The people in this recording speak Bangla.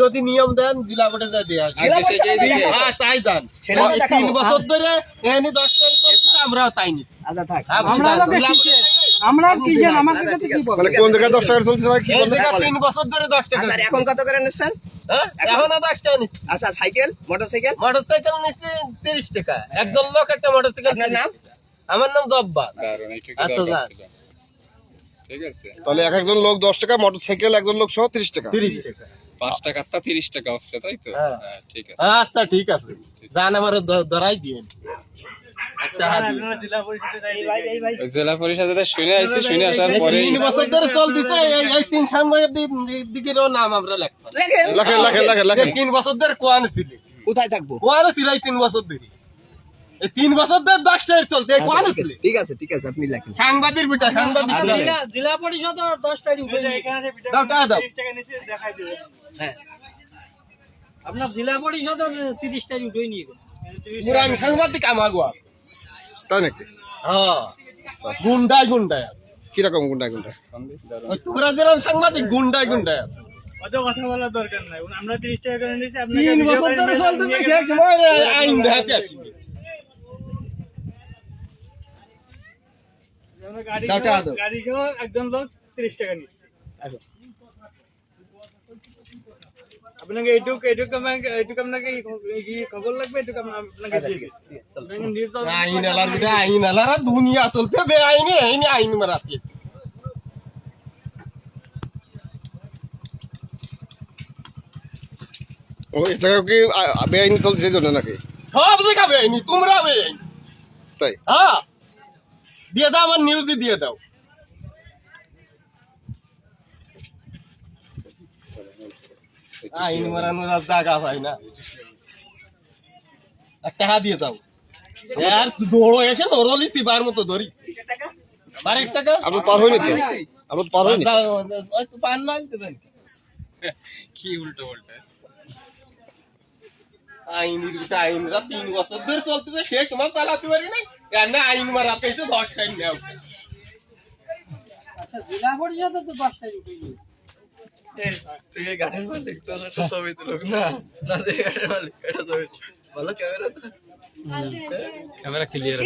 যদি নিয়ম দেন জেলা বোর্ডে হ্যাঁ তাই দেন। তিন বছর ধরে দশ টাকা আমরাও তাই নি আচ্ছা থাক। আমরা কি জান আমার কাছে কি বল? কোন জায়গায় দশ টাকা চলছে ভাই? কি এই বলবেন? জায়গা বছর ধরে দশ টাকা। আচ্ছা আর এখন কত করে নিচ্ছেন? হ্যাঁ এখন দশ টাকা নিচ্ছে। আচ্ছা সাইকেল মোটরসাইকেল? মোটর সাইকেল নিচ্ছে তিরিশ টাকা। একদম লোক একটা মোটর সাইকেল আপনার নাম? আমার নাম এইটুকু আচ্ছা, ঠিক আছে। তাহলে এক একজন লোক দশ টাকা মোটর সাইকেল একজন লোক সহ তিরিশ টাকা। তিরিশ টাকা। পাঁচ টাকা তা তিরিশ টাকা হচ্ছে তাই তো? হ্যাঁ। হ্যাঁ, ঠিক আছে। আচ্ছা ঠিক আছে। জান আমার ধরাই দিয়ে ওই জেলা পরিষদে শুনে আসছি শুনে আসার পরে তিন বছর ধরে চলতেছে এই- এই তিন সামনের দিকেরও নাম আমরা লিখতাম লেখেন। লেখেন লেখেন তিন বছর ধরে কোয়ান ছিল? কোথায় থাকব? কোয়ান ছিল এই তিন বছর ধরে। এই তিন বছর ধরে দশ টাকা চলতে কোয়ান ছিল। ঠিক আছে ঠিক আছে আপনি লেখেন। সাংবাদিক বিটা সাংবাদিক আচ্ছা, জেলা পরিষদ দশটাই উঠে দাও টাকা দাও। হ্যাঁ। আপনার জেলা পরিষদ তিরিশটাই উঠে নিয়ে গেল। পুরা আমি সাংবাদিক আমাগুয়া তাই নাকি? হ্যাঁ। গুন্ডাই গুন্ডাই কীরকম কোনটা ওই তোমরা যেরকম সাংবাদিক গুন্ডাই অত কথা বলার দরকার নাই। আমরা তিরিশ টাকা করে নিয়েছি তিন বছর ধরে চলতেছে আইন দেখাতে আসবে গাড়ি দাও টাকা দাও। গাড়ি সহ একজন লোক তিরিশ টাকা নিচ্ছে। আপনাকে এইটুক এইটুক আমাকে এইটুক আপনাকে খবর লাগবে এইটুক আপনাকে দিয়ে দিচ্ছি। আপনাকে নিউজ আইন আলার বিটা আইন আলার দুনিয়া চলতে বে আইনে আইনে আইন মারাতে ও এই কি আ- আ- বেআইনি চলছে জন্য নাকি? সব জায়গা বে আইনি তোমরা বে আইনি। তাই? হ্যাঁ দিয়ে দাও আমার নিউজ দিয়ে দাও। আইন মারানোর আর জায়গা পাই না। আর টাকা দিয়ে দাও। আর দৌড়ো এসে নরলি চিবার মতো ধরি বারেক টাকা আপনি পার হয়নি তো আপনি পার ওই তো পান না। কি উল্টো উল্টো আইনের ভিতরে আইনরা তিন বছর ধরে চলতেছে শেষ মাস চালাতে পারি নাই কেন আইন মারাতে এসে দশ টাইম নেও আচ্ছা জেলা পরিষদ তো দশটাই উঠে গেল ক্যামেরা ক্লিয়ার